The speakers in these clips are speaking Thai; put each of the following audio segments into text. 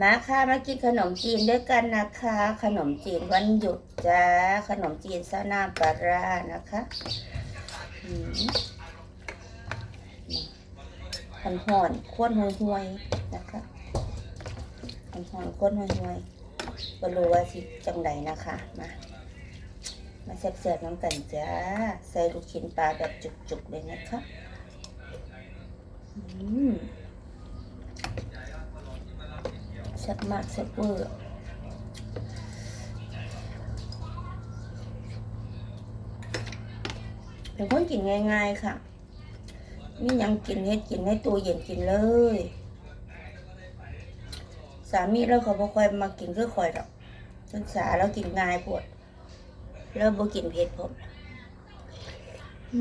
มาค่ะมากินขนมจีนด้วยกันนะคะ ขนมจีนวันหยุดจ้าขนมจีนซานาปลาร่านะคะห่อนห่อนข้นห่วยห่วยนะคะห่อนห่อนข้นห่วยห่วยๆก็รู้ว่าสิจังไดนะคะ มา มาแซ่บๆน้ำกันจ้า ใส่ลูกชิ้นปลาแบบจุกๆเลยนะคะ อืม แซ่บมากแซ่บเวอร์เป็นคนกินง่าย ๆ ค่ะ มียังกินเฮ็ดกินให้ตัวเย็นกินเลย สามีเราเขาบ่ค่อยมากินคือข่อยดอกศึกษาแล้วกินง่ายปวดแล้วบ่กินเผ็ดผมอื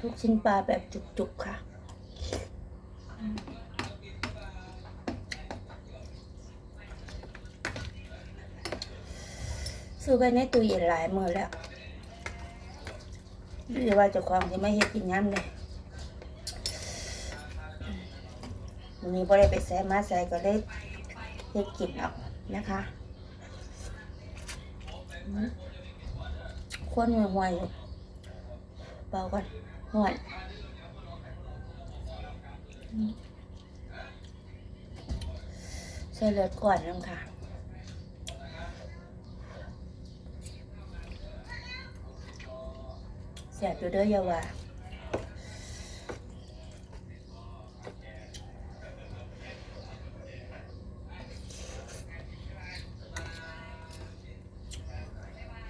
ลูกชิ้นปลาแบบจุกๆค่ะ ซื้อไปในตู้เย็นหลายมือแล้วหรือว่าเจ้าของจะไม่เฮ็ดกินย้ำเลยวันนี้บ่ได้ไปแซะมาใส่ก็ได้เฮ็ดกินเอานะคะคนห่วยๆเบาก่อน ห่วยอืมใส่เลือดก่อนนึงค่ะแสบอยู่เด้อยาวา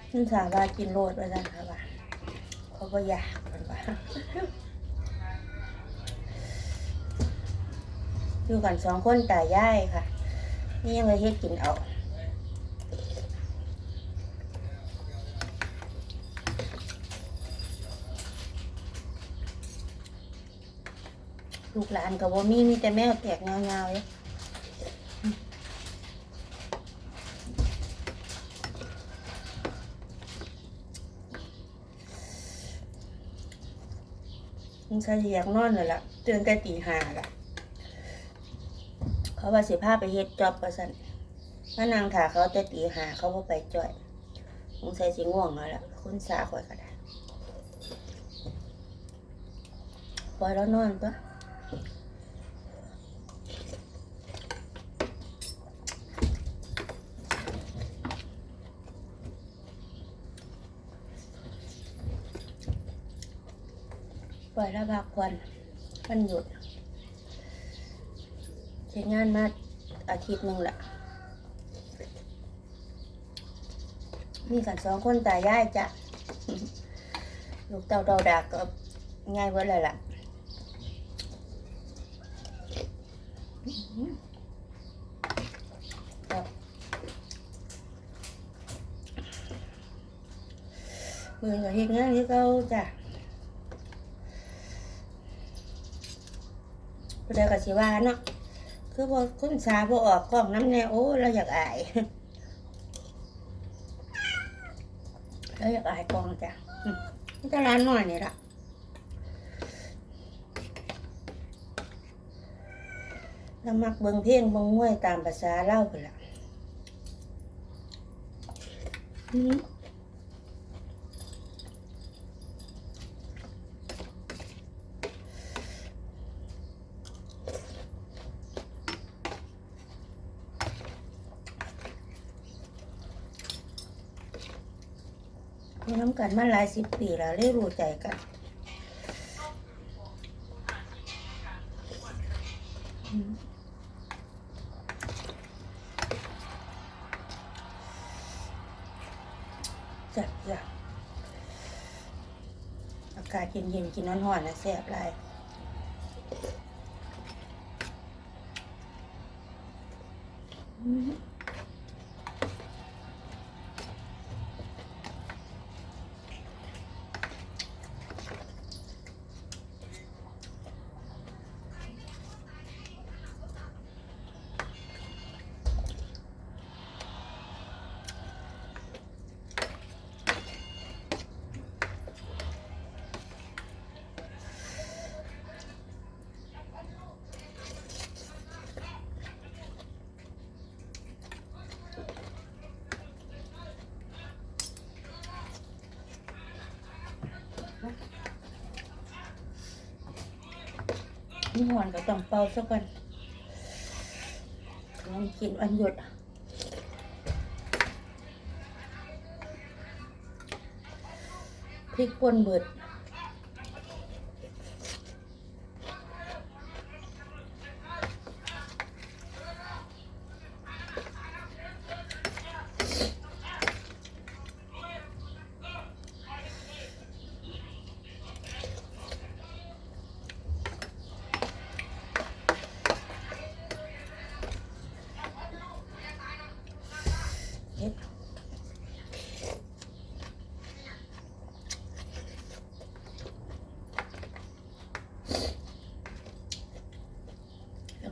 ขึ้นสาวากินโลดไว้แล้วค่ะว่าเขาก็อยาก อยู่กันสองคนตายายค่ะ นี่ยังเลยเฮ็ดกินเอาลูกหลานกับว่ามีมีแต่แมวแตกเงาๆเลย ใช่อยากนอนเลยล่ะตื่นแต่ตีห้าล่ะเขาว่าสิพาไปเฮ็ดจอบประสันมานางถาเขาแต่ตีห้าเขาบ่ไปจ่อยสงสัยสิง่วงแล้วล่ะคุณสาข่อยก็ได้ปล่อยแล้วนอนปะ ล่อยแล้วพักผ่อนมันหยุดใช้งานมาอาทิตย์หนึ่งแหละมีกันสองคนตายายจ้ะลูกเต่าเต่าดากก็ง่ายเว้ยเลยล่ะครับมือกับเฮ็ดงานที่เขาจ้ะ ผู้ใดก็สิว่าเนาะคือบ่คุณสาบ่ออกกล้องน้ำแน่โอ้เราอยากอายเราอยากอายกล้องจ้ะจะร้านหน่อยนี่ละเรามักเบิ่งเพลงเบิ่งมวยตามภาษาเล่าไปละอืม มีน้ำกันมาหลายสิบปีแล้วได้รู้ใจกันจัดจ้ะอากาศเย็นๆกินน้อนๆนะแซ่บหลาย ที่หอนก็ต้องเป่าซะก่อนงั้นกินวันหยุดพริกป่นเบิด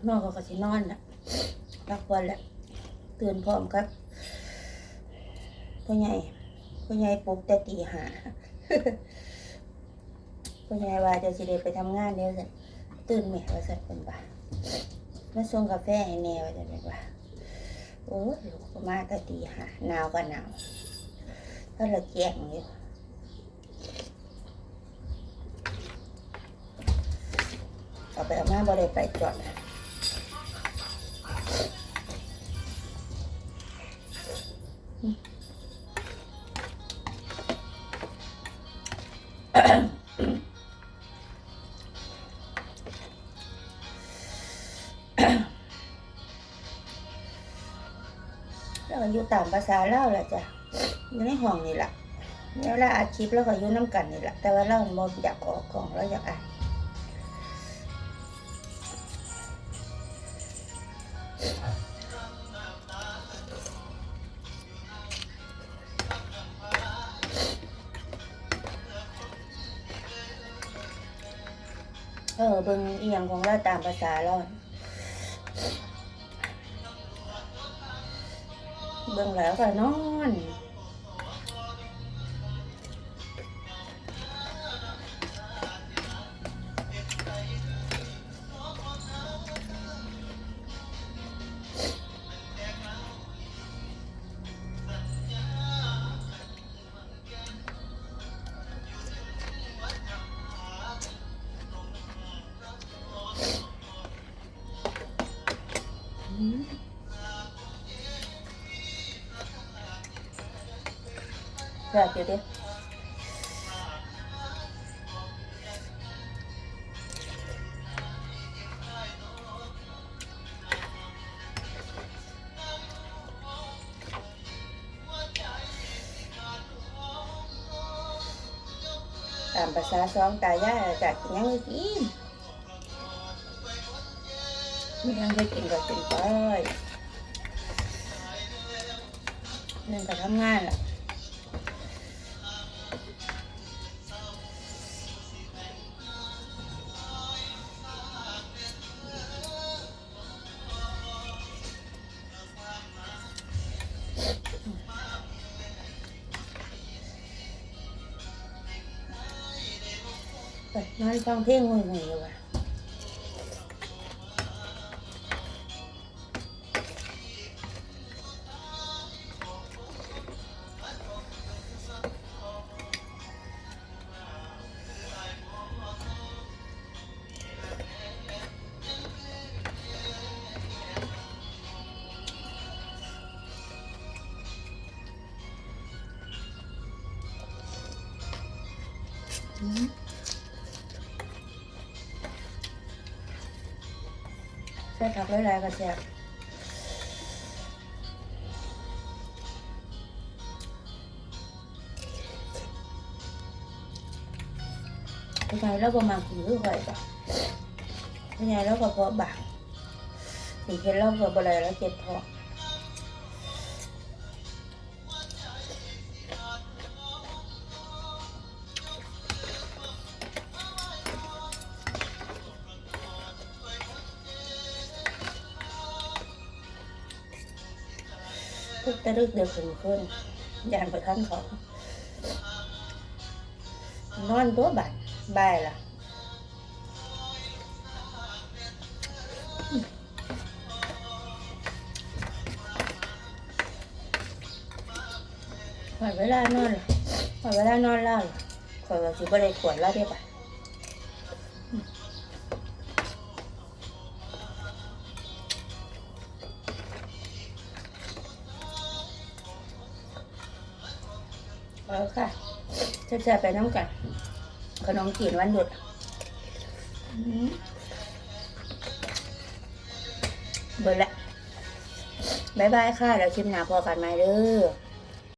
แล้วนอกก็ก็สินอนและพักผ่อนละตื่นพร้อมกับพ่อใหญ่พ่อใหญ่ปลุกแต่ตีหาพ่อใหญ่ว่าจะสิได้ไปทำงานเดี๋ยวสิตื่นแม่ว่าสัตว์เป็นบ่ามาส่งกาแฟให้แนวจะเป็นว่าโอ้ยลูกก็มาแต่ตีหาหนาวก็หนาวถ้าเราแจ้งอยู่เอาไปเอามาบ่ได้ไปจอด แล้วก็อยู่ตามภาษาเล่าแหละจ้ะอยู่ในห้องนี่แหละเวลาอาชีพแล้วก็อยู่น้ำกันนี่แหละแต่ว่าเราบ่อยากออกกล่องเราอยากอ่าน เบิ่งอีหยังของเราตามภาษาเราเบิ่งแล้วก็นอน อยากอยู่ดิตามภาษาสองตายายจากกินยังก็กินไมีหยังได้กินก็กินไปนั่นก็ทำงานแหละ เปิดนอนฟังเพลงงุยๆอยู่ว่ะ ผักหลายๆก็แซ่บยังไงเราก็มากินคือข่อยจ้ะยังไงเราก็เพาะบางถึงเห็นเราก็บ่ได้แล้วเจ็บท้อง ทุกตะลึกเดือดขึ้นขึ้นยานประทันเขานอนตัวบัดบ่ายล่ะหอดเวลานอนล่ะหอดเวลานอนแล้วข่อยก็สิบ่ได้ขวดแล้วเด้ปะ เอาค่ะแซ่บๆไปน้ำกันขนมจีนวันหยุดเบิร์ละบายบายค่ะ แล้วคลิปหน้าพอกันไหมเด้อ